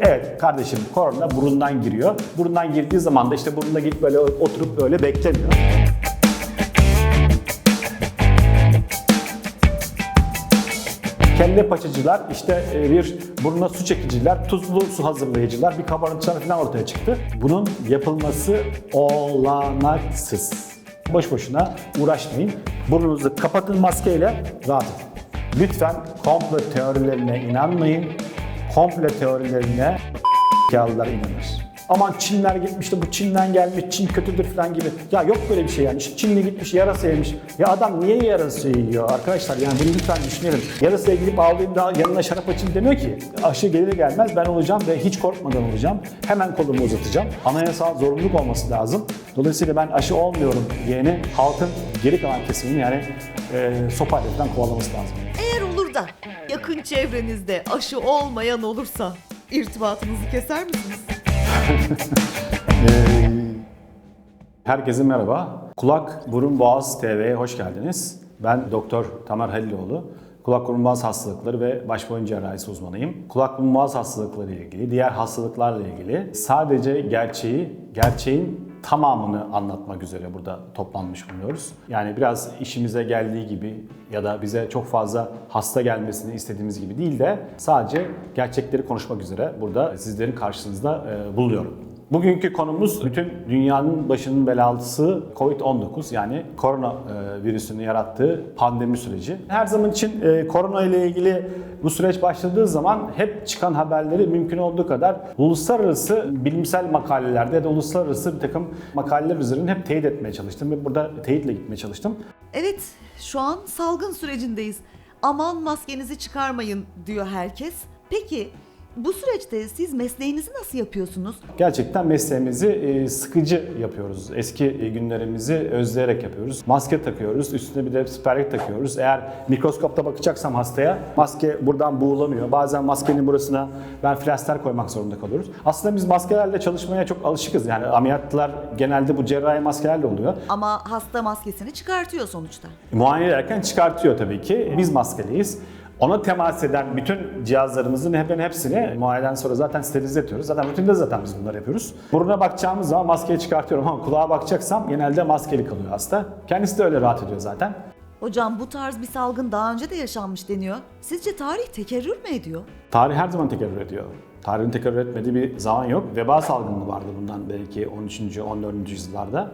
Evet kardeşim korona burundan giriyor. Burundan girdiği zaman da işte burunda gidip böyle oturup böyle beklemiyor. Kelle paçacılar, işte e, bir burnuna su çekiciler, tuzlu su hazırlayıcılar, bir kabarıkçılar falan ortaya çıktı. Bunun yapılması olanaksız. Boş boşuna uğraşmayın. Burnunuzu kapatın maskeyle rahat edin. Lütfen komplo teorilerine inanmayın. Komplo teorilerine yağlılar inanır. Aman Çinler gitmiş de bu Çin'den gelmiş, Çin kötüdür falan gibi. Ya yok böyle bir şey yani. Çinli gitmiş yarasa yemiş. Ya adam niye yarasa yiyor arkadaşlar? Yani bunu lütfen düşünelim. Yarasaya gidip aldığında yanına şarap açayım demiyor ki. Aşı gelir gelmez ben olacağım ve hiç korkmadan olacağım. Hemen kolumu uzatacağım. Anayasal zorunluluk olması lazım. Dolayısıyla ben aşı olmuyorum diyeni halkın geri kalan kesimini yani e, sopayla falan kovalaması lazım. Eğer da yakın çevrenizde aşı olmayan olursa irtibatınızı keser misiniz? Herkese merhaba. Kulak, burun, boğaz TV'ye hoş geldiniz. Ben Doktor Tamer Haliloğlu. Kulak, burun, boğaz hastalıkları ve baş boyun cerrahisi uzmanıyım. Kulak, burun, boğaz hastalıkları ile ilgili, diğer hastalıklarla ilgili sadece gerçeği, gerçeğin tamamını anlatmak üzere burada toplanmış bulunuyoruz. Yani biraz işimize geldiği gibi ya da bize çok fazla hasta gelmesini istediğimiz gibi değil de sadece gerçekleri konuşmak üzere burada sizlerin karşınızda e, bulunuyorum. Bugünkü konumuz bütün dünyanın başının belası Covid-19 yani korona e, virüsünün yarattığı pandemi süreci. Her zaman için e, korona ile ilgili bu süreç başladığı zaman hep çıkan haberleri mümkün olduğu kadar uluslararası bilimsel makalelerde ya da uluslararası bir takım makaleler üzerine hep teyit etmeye çalıştım ve burada teyitle gitmeye çalıştım. Evet, şu an salgın sürecindeyiz. Aman maskenizi çıkarmayın diyor herkes. Peki bu süreçte siz mesleğinizi nasıl yapıyorsunuz? Gerçekten mesleğimizi e, sıkıcı yapıyoruz. Eski e, günlerimizi özleyerek yapıyoruz. Maske takıyoruz, üstüne bir de siperlik takıyoruz. Eğer mikroskopta bakacaksam hastaya maske buradan buğulanıyor. Bazen maskenin burasına ben flaster koymak zorunda kalıyoruz. Aslında biz maskelerle çalışmaya çok alışıkız. Yani ameliyatlar genelde bu cerrahi maskelerle oluyor. Ama hasta maskesini çıkartıyor sonuçta. Muayene ederken çıkartıyor tabii ki. Biz maskeliyiz. Ona temas eden bütün cihazlarımızın hemen hepsini muayeneden sonra zaten sterilize ediyoruz. Zaten rutinde zaten biz bunları yapıyoruz. Buruna bakacağımız zaman maskeyi çıkartıyorum ama kulağa bakacaksam genelde maskeli kalıyor hasta. Kendisi de öyle rahat ediyor zaten. Hocam bu tarz bir salgın daha önce de yaşanmış deniyor. Sizce tarih tekerrür mü ediyor? Tarih her zaman tekerrür ediyor. Tarihin tekerrür etmediği bir zaman yok. Veba salgını vardı bundan belki 13. 14. yüzyıllarda.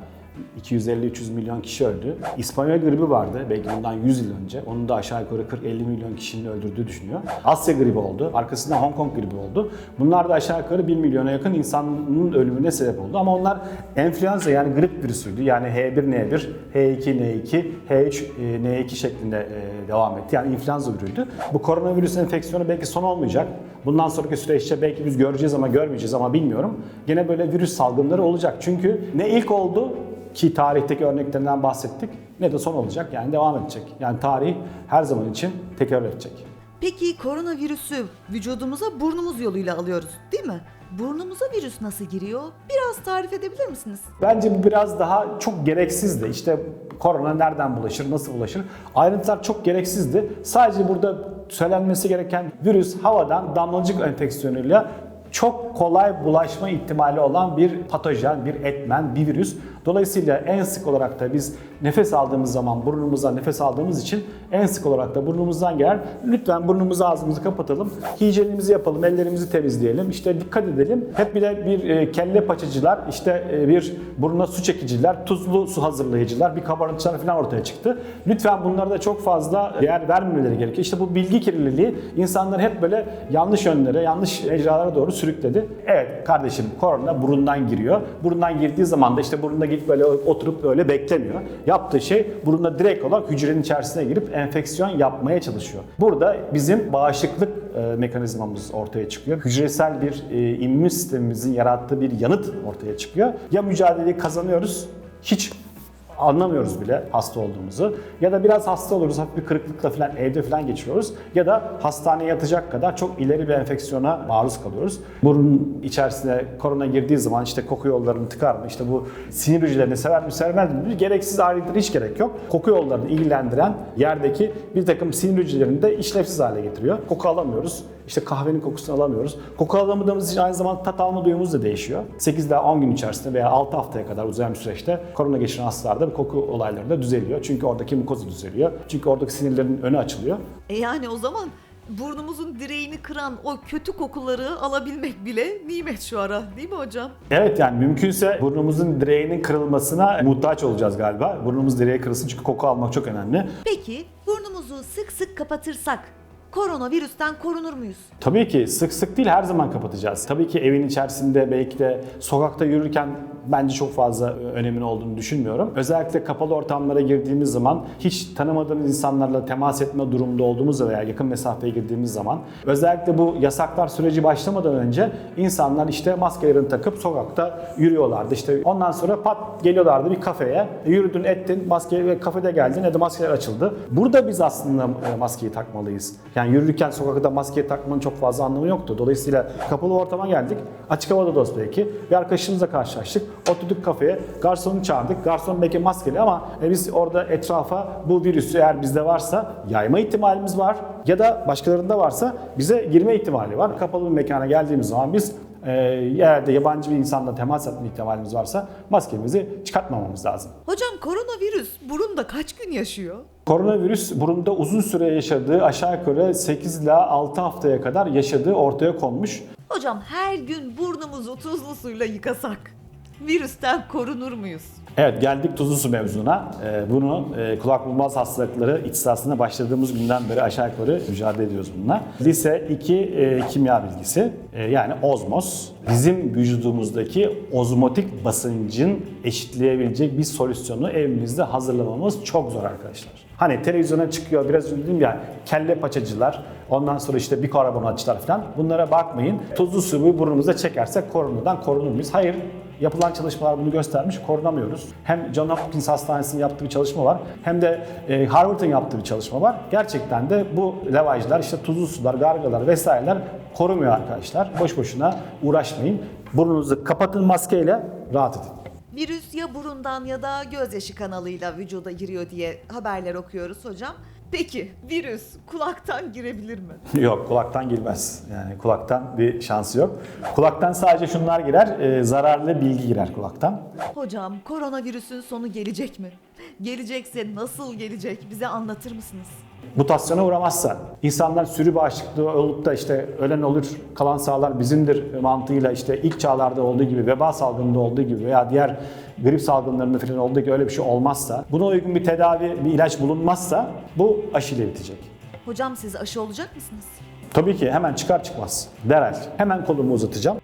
250-300 milyon kişi öldü. İspanyol gribi vardı belki bundan 100 yıl önce. Onun da aşağı yukarı 40-50 milyon kişinin öldürdüğü düşünüyor. Asya gribi oldu. Arkasından Hong Kong gribi oldu. Bunlar da aşağı yukarı 1 milyona yakın insanın ölümüne sebep oldu. Ama onlar enfluenza yani grip virüsüydü. Yani H1N1, H2N2, H3N2 şeklinde e, devam etti. Yani influenza virüydü. Bu koronavirüs enfeksiyonu belki son olmayacak. Bundan sonraki süreçte belki biz göreceğiz ama görmeyeceğiz ama bilmiyorum. Gene böyle virüs salgınları olacak. Çünkü ne ilk oldu ki tarihteki örneklerinden bahsettik ne de son olacak yani devam edecek. Yani tarih her zaman için tekerrür edecek. Peki koronavirüsü vücudumuza burnumuz yoluyla alıyoruz değil mi? Burnumuza virüs nasıl giriyor? Biraz tarif edebilir misiniz? Bence bu biraz daha çok gereksizdi. İşte korona nereden bulaşır, nasıl bulaşır? Ayrıntılar çok gereksizdi. Sadece burada söylenmesi gereken virüs havadan damlacık enfeksiyonuyla çok kolay bulaşma ihtimali olan bir patojen, bir etmen, bir virüs. Dolayısıyla en sık olarak da biz nefes aldığımız zaman burnumuzdan nefes aldığımız için en sık olarak da burnumuzdan gelir. Lütfen burnumuzu ağzımızı kapatalım. Hijyenimizi yapalım, ellerimizi temizleyelim. İşte dikkat edelim. Hep bir de bir e, kelle paçacılar, işte e, bir burnuna su çekiciler, tuzlu su hazırlayıcılar, bir kabarıkçılar falan ortaya çıktı. Lütfen bunlara da çok fazla değer vermemeleri gerekiyor. İşte bu bilgi kirliliği insanları hep böyle yanlış yönlere, yanlış ecralara doğru sürükledi. Evet kardeşim korona burundan giriyor. Burundan girdiği zaman da işte burunda gidip böyle oturup öyle beklemiyor. Yaptığı şey burunda direkt olarak hücrenin içerisine girip enfeksiyon yapmaya çalışıyor. Burada bizim bağışıklık e, mekanizmamız ortaya çıkıyor. Hücresel bir e, immün sistemimizin yarattığı bir yanıt ortaya çıkıyor. Ya mücadeleyi kazanıyoruz, hiç anlamıyoruz bile hasta olduğumuzu. Ya da biraz hasta oluruz, hafif bir kırıklıkla falan evde falan geçiriyoruz. Ya da hastaneye yatacak kadar çok ileri bir enfeksiyona maruz kalıyoruz. Burun içerisine korona girdiği zaman işte koku yollarını tıkar mı? İşte bu sinir hücrelerini sever mi sevmez mi? Gereksiz ayrıntılara hiç gerek yok. Koku yollarını ilgilendiren yerdeki bir takım sinir hücrelerini de işlevsiz hale getiriyor. Koku alamıyoruz. İşte kahvenin kokusunu alamıyoruz. Koku alamadığımız için aynı zamanda tat alma duyumuz da değişiyor. 8 ila 10 gün içerisinde veya 6 haftaya kadar uzayan bir süreçte korona geçiren hastalarda bu koku olayları da düzeliyor. Çünkü oradaki mukoza düzeliyor. Çünkü oradaki sinirlerin önü açılıyor. E yani o zaman burnumuzun direğini kıran o kötü kokuları alabilmek bile nimet şu ara değil mi hocam? Evet yani mümkünse burnumuzun direğinin kırılmasına muhtaç olacağız galiba. Burnumuz direğe kırılsın çünkü koku almak çok önemli. Peki burnumuzu sık sık kapatırsak koronavirüsten korunur muyuz? Tabii ki sık sık değil her zaman kapatacağız. Tabii ki evin içerisinde belki de sokakta yürürken bence çok fazla önemin olduğunu düşünmüyorum. Özellikle kapalı ortamlara girdiğimiz zaman hiç tanımadığımız insanlarla temas etme durumunda olduğumuzda veya yakın mesafeye girdiğimiz zaman özellikle bu yasaklar süreci başlamadan önce insanlar işte maskelerini takıp sokakta yürüyorlardı. İşte ondan sonra pat geliyorlardı bir kafeye. Yürüdün ettin maske kafede geldin ya da maskeler açıldı. Burada biz aslında e, maskeyi takmalıyız. Yani yürürken sokakta maskeyi takmanın çok fazla anlamı yoktu. Dolayısıyla kapalı ortama geldik. Açık havada da belki. Bir arkadaşımızla karşılaştık. Oturduk kafeye. Garsonu çağırdık. Garson belki maskeli ama e, biz orada etrafa bu virüsü eğer bizde varsa yayma ihtimalimiz var. Ya da başkalarında varsa bize girme ihtimali var. Kapalı bir mekana geldiğimiz zaman biz e, eğer de yabancı bir insanla temas etme ihtimalimiz varsa maskemizi çıkartmamamız lazım. Hocam koronavirüs burunda kaç gün yaşıyor? Koronavirüs burunda uzun süre yaşadığı aşağı yukarı 8 ila 6 haftaya kadar yaşadığı ortaya konmuş. Hocam her gün burnumuzu tuzlu suyla yıkasak virüsten korunur muyuz? Evet geldik tuzlu su mevzuna. Ee, bunu e, kulak bulmaz hastalıkları ihtisasına başladığımız günden beri aşağı yukarı mücadele ediyoruz bununla. Lise 2 e, kimya bilgisi e, yani ozmoz bizim vücudumuzdaki ozmotik basıncın eşitleyebilecek bir solüsyonu evimizde hazırlamamız çok zor arkadaşlar. Hani televizyona çıkıyor biraz dedim ya kelle paçacılar ondan sonra işte bikarbonatçılar falan bunlara bakmayın. Tuzlu suyu burnumuza çekersek koronadan korunur muyuz? Hayır Yapılan çalışmalar bunu göstermiş, korunamıyoruz. Hem John Hopkins Hastanesi'nin yaptığı bir çalışma var, hem de e, Harvard'ın yaptığı bir çalışma var. Gerçekten de bu levajlar, işte tuzlu sular, gargalar vesaireler korumuyor arkadaşlar. Boş boşuna uğraşmayın. Burnunuzu kapatın maskeyle, rahat edin. Virüs ya burundan ya da gözyaşı kanalıyla vücuda giriyor diye haberler okuyoruz hocam. Peki virüs kulaktan girebilir mi? Yok kulaktan girmez. Yani kulaktan bir şansı yok. Kulaktan sadece şunlar girer, e, zararlı bilgi girer kulaktan. Hocam koronavirüsün sonu gelecek mi? Gelecekse nasıl gelecek bize anlatır mısınız? mutasyona uğramazsa, insanlar sürü bağışıklığı olup da işte ölen olur, kalan sağlar bizimdir mantığıyla işte ilk çağlarda olduğu gibi, veba salgınında olduğu gibi veya diğer grip salgınlarında falan olduğu gibi öyle bir şey olmazsa, buna uygun bir tedavi, bir ilaç bulunmazsa bu aşıyla bitecek. Hocam siz aşı olacak mısınız? Tabii ki hemen çıkar çıkmaz. Derhal. Hemen kolumu uzatacağım.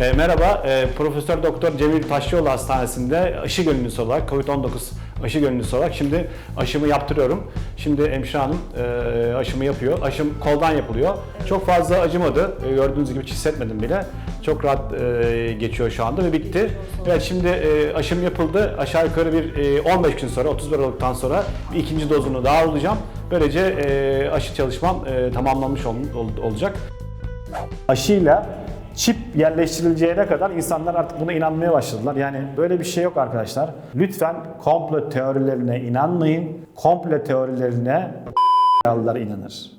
E, merhaba, e, Profesör Doktor Cemil Taşçıoğlu Hastanesi'nde aşı gönüllüsü olarak, COVID-19 aşı gönüllüsü olarak şimdi aşımı yaptırıyorum. Şimdi hemşire hanım e, aşımı yapıyor. Aşım koldan yapılıyor. Çok fazla acımadı. E, gördüğünüz gibi hiç hissetmedim bile. Çok rahat e, geçiyor şu anda ve bitti. Evet şimdi e, aşım yapıldı. Aşağı yukarı bir e, 15 gün sonra, 31 Aralık'tan sonra bir ikinci dozunu daha alacağım. Böylece e, aşı çalışmam e, tamamlanmış ol, ol- olacak. Aşıyla çip yerleştirileceğine kadar insanlar artık buna inanmaya başladılar. Yani böyle bir şey yok arkadaşlar. Lütfen komplo teorilerine inanmayın. Komplo teorilerine inanır.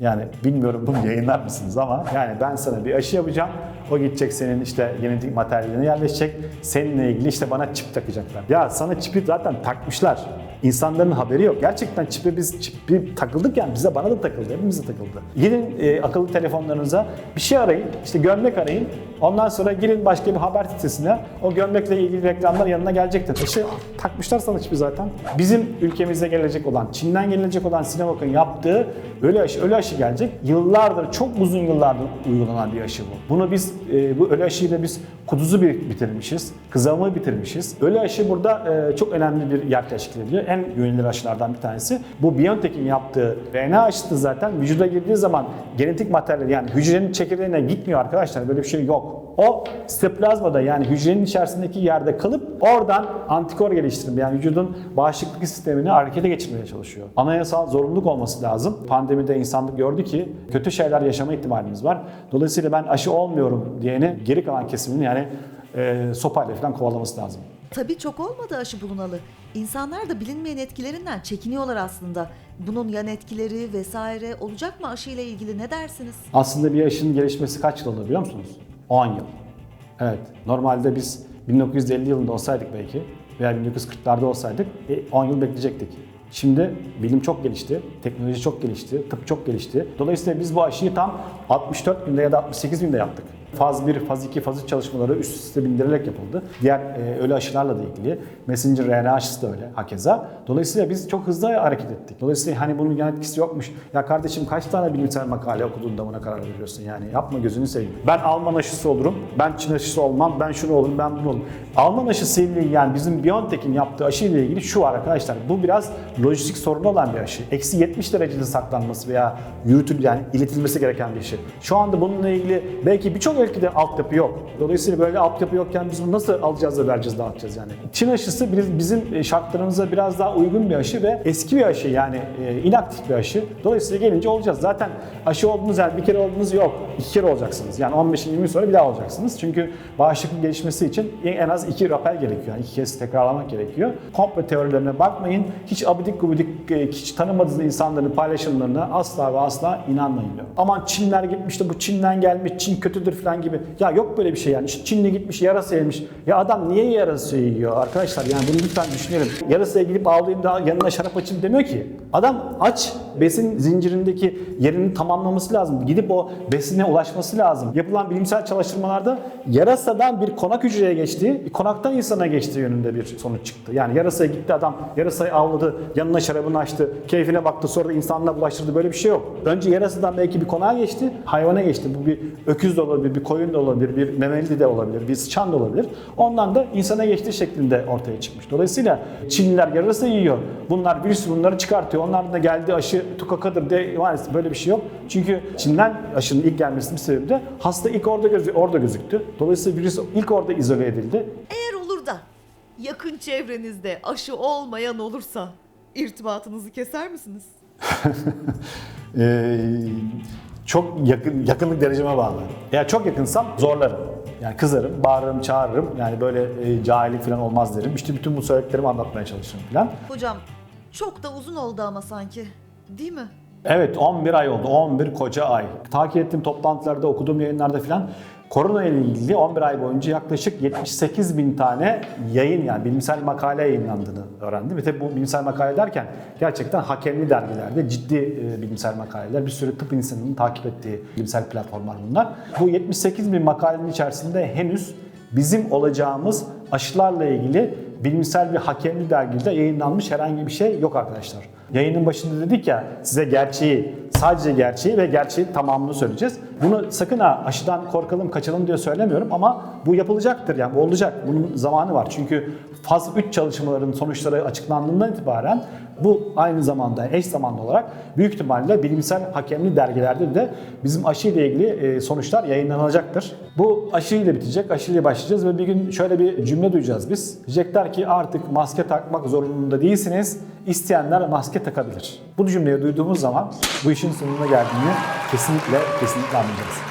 Yani bilmiyorum bunu yayınlar mısınız ama yani ben sana bir aşı yapacağım. O gidecek senin işte genetik materyaline yerleşecek. Seninle ilgili işte bana çip takacaklar. Ya sana çipi zaten takmışlar. İnsanların haberi yok. Gerçekten çipi biz çipi takıldık yani bize bana da takıldı. Hepimize takıldı. Gidin e, akıllı telefonlarınıza bir şey arayın. işte gömlek arayın. Ondan sonra girin başka bir haber sitesine. O gömlekle ilgili reklamlar yanına gelecektir. İşte takmışlar sana çipi zaten. Bizim ülkemize gelecek olan, Çin'den gelecek olan Sinovac'ın yaptığı ölü aşı, ölü aşı gelecek. Yıllardır, çok uzun yıllardır uygulanan bir aşı bu. Bunu biz, e, bu ölü aşıyla biz kuduzu bir bitirmişiz, kızamığı bitirmişiz. Ölü aşı burada e, çok önemli bir yer teşkil ediyor. En güvenilir aşılardan bir tanesi. Bu BioNTech'in yaptığı RNA aşısı zaten vücuda girdiği zaman genetik materyal yani hücrenin çekirdeğine gitmiyor arkadaşlar. Böyle bir şey yok. O sitoplazmada yani hücrenin içerisindeki yerde kalıp oradan antikor geliştirip yani vücudun bağışıklık sistemini harekete geçirmeye çalışıyor. Anayasal zorunluluk olması lazım. Pandemide insanlık gördü ki kötü şeyler yaşama ihtimalimiz var. Dolayısıyla ben aşı olmuyorum diyeni geri kalan kesiminin yani e, sopayla falan kovalaması lazım. Tabii çok olmadı aşı bulunalı. İnsanlar da bilinmeyen etkilerinden çekiniyorlar aslında. Bunun yan etkileri vesaire olacak mı aşıyla ilgili ne dersiniz? Aslında bir aşının gelişmesi kaç yıl alır biliyor musunuz? 10 yıl. Evet. Normalde biz 1950 yılında olsaydık belki veya 1940'larda olsaydık e, 10 yıl bekleyecektik. Şimdi bilim çok gelişti, teknoloji çok gelişti, tıp çok gelişti. Dolayısıyla biz bu aşıyı tam 64 günde ya da 68 günde yaptık. Faz 1, faz 2, faz 3 çalışmaları üst üste bindirilerek yapıldı. Diğer e, ölü aşılarla da ilgili. Messenger RNA aşısı da öyle hakeza. Dolayısıyla biz çok hızlı hareket ettik. Dolayısıyla hani bunun yan etkisi yokmuş. Ya kardeşim kaç tane bilimsel makale okuduğunda buna karar veriyorsun yani. Yapma gözünü seveyim. Ben Alman aşısı olurum, ben Çin aşısı olmam, ben şunu olurum, ben bunu olurum. Alman aşısı ile yani bizim BioNTech'in yaptığı aşı ile ilgili şu var arkadaşlar. Bu biraz lojistik sorunu olan bir aşı. Eksi 70 derecede saklanması veya yürütül yani iletilmesi gereken bir şey. Şu anda bununla ilgili belki birçok ülkede altyapı yok. Dolayısıyla böyle altyapı yokken biz bunu nasıl alacağız da vereceğiz, dağıtacağız yani. Çin aşısı biz- bizim şartlarımıza biraz daha uygun bir aşı ve eski bir aşı yani e, inaktif bir aşı. Dolayısıyla gelince olacağız. Zaten aşı olduğunuz yer bir kere olduğunuz yok. İki kere olacaksınız. Yani 15 20 gün sonra bir daha olacaksınız. Çünkü bağışıklık gelişmesi için en az iki rapel gerekiyor. Yani iki kez tekrarlamak gerekiyor. Komplo teorilerine bakmayın. Hiç abidik gubidik e, hiç tanımadığınız insanların paylaşımlarına asla ve asla inanmayın diyor. Aman Çinler gitmiş de bu Çin'den gelmiş, Çin kötüdür falan gibi. Ya yok böyle bir şey yani. Çinli gitmiş yarasa yemiş. Ya adam niye yarasa yiyor arkadaşlar? Yani bunu lütfen düşünelim. Yarasaya gidip ağlayayım da yanına şarap açayım demiyor ki. Adam aç besin zincirindeki yerini tamamlaması lazım. Gidip o besine ulaşması lazım. Yapılan bilimsel çalışmalarda yarasadan bir konak hücreye geçtiği, konaktan insana geçtiği yönünde bir sonuç çıktı. Yani yarasaya gitti adam, yarasayı avladı, yanına şarabını açtı, keyfine baktı sonra da insanına bulaştırdı. Böyle bir şey yok. Önce yarasadan belki bir konağa geçti, hayvana geçti. Bu bir öküz de olabilir, bir koyun da olabilir, bir memeli de olabilir, bir sıçan da olabilir. Ondan da insana geçtiği şeklinde ortaya çıkmış. Dolayısıyla Çinliler yarasa yiyor. Bunlar virüs bunları çıkartıyor. Onların da geldiği aşı tukakadır de maalesef böyle bir şey yok. Çünkü Çin'den aşının ilk gelmesinin sebebi de hasta ilk orada gözü orada gözüktü. Dolayısıyla virüs ilk orada izole edildi. Eğer olur da yakın çevrenizde aşı olmayan olursa irtibatınızı keser misiniz? Ee, çok yakın yakınlık dereceme bağlı. Eğer çok yakınsam zorlarım. Yani kızarım, bağırırım, çağırırım. Yani böyle e, cahillik falan olmaz derim. İşte bütün bu söylediklerimi anlatmaya çalışırım falan. Hocam çok da uzun oldu ama sanki. Değil mi? Evet 11 ay oldu. 11 koca ay. Takip ettiğim toplantılarda, okuduğum yayınlarda falan korona ile ilgili 11 ay boyunca yaklaşık 78 bin tane yayın yani bilimsel makale yayınlandığını öğrendim. Ve tabii bu bilimsel makale derken gerçekten hakemli dergilerde ciddi e, bilimsel makaleler, bir sürü tıp insanının takip ettiği bilimsel platformlar bunlar. Bu 78 bin makalenin içerisinde henüz bizim olacağımız aşılarla ilgili bilimsel bir hakemli dergide yayınlanmış herhangi bir şey yok arkadaşlar. Yayının başında dedik ya size gerçeği, sadece gerçeği ve gerçeğin tamamını söyleyeceğiz. Bunu sakın ha aşıdan korkalım, kaçalım diye söylemiyorum ama bu yapılacaktır yani olacak. Bunun zamanı var. Çünkü faz 3 çalışmaların sonuçları açıklandığından itibaren bu aynı zamanda eş zamanlı olarak büyük ihtimalle bilimsel hakemli dergilerde de bizim aşı ile ilgili e, sonuçlar yayınlanacaktır. Bu aşıyla bitecek, aşıyla başlayacağız ve bir gün şöyle bir cümle duyacağız biz. Diyecekler ki artık maske takmak zorunda değilsiniz, isteyenler maske takabilir. Bu cümleyi duyduğumuz zaman bu işin sonuna geldiğini kesinlikle kesinlikle anlayacağız.